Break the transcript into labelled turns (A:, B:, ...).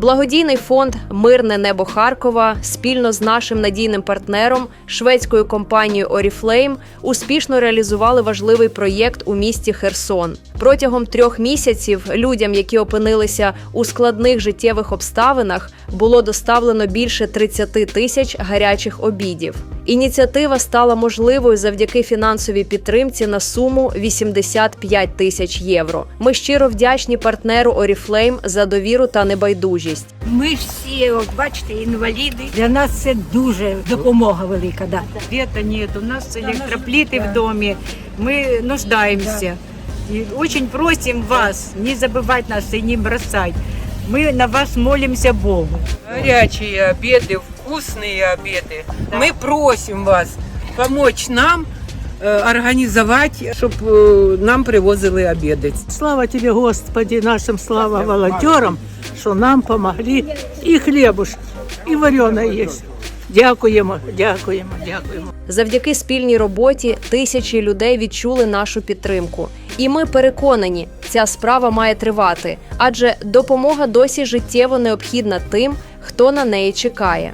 A: Благодійний фонд Мирне небо Харкова спільно з нашим надійним партнером шведською компанією Oriflame успішно реалізували важливий проєкт у місті Херсон. Протягом трьох місяців людям, які опинилися у складних життєвих обставинах, було доставлено більше 30 тисяч гарячих обідів. Ініціатива стала можливою завдяки фінансовій підтримці на суму 85 тисяч євро. Ми щиро вдячні партнеру Oriflame за довіру та небайдужість.
B: Ми ж всі, от бачите, інваліди. Для нас це дуже допомога велика. Да.
C: Света нет, у нас электроплиты в доме, мы нуждаемся. И очень просим вас не забывать нас и не бросать. Мы на вас молимся Богу.
D: Горячие обеды, вкусные обеды. Мы просим вас помочь нам э, организовать, чтобы нам привозили обедать.
E: Слава тебе, Господи, нашим слава волонтерам, що нам помогли. І хлібуш, і варене є. Дякуємо, дякуємо, дякуємо.
A: Завдяки спільній роботі тисячі людей відчули нашу підтримку. І ми переконані, ця справа має тривати, адже допомога досі життєво необхідна тим, хто на неї чекає.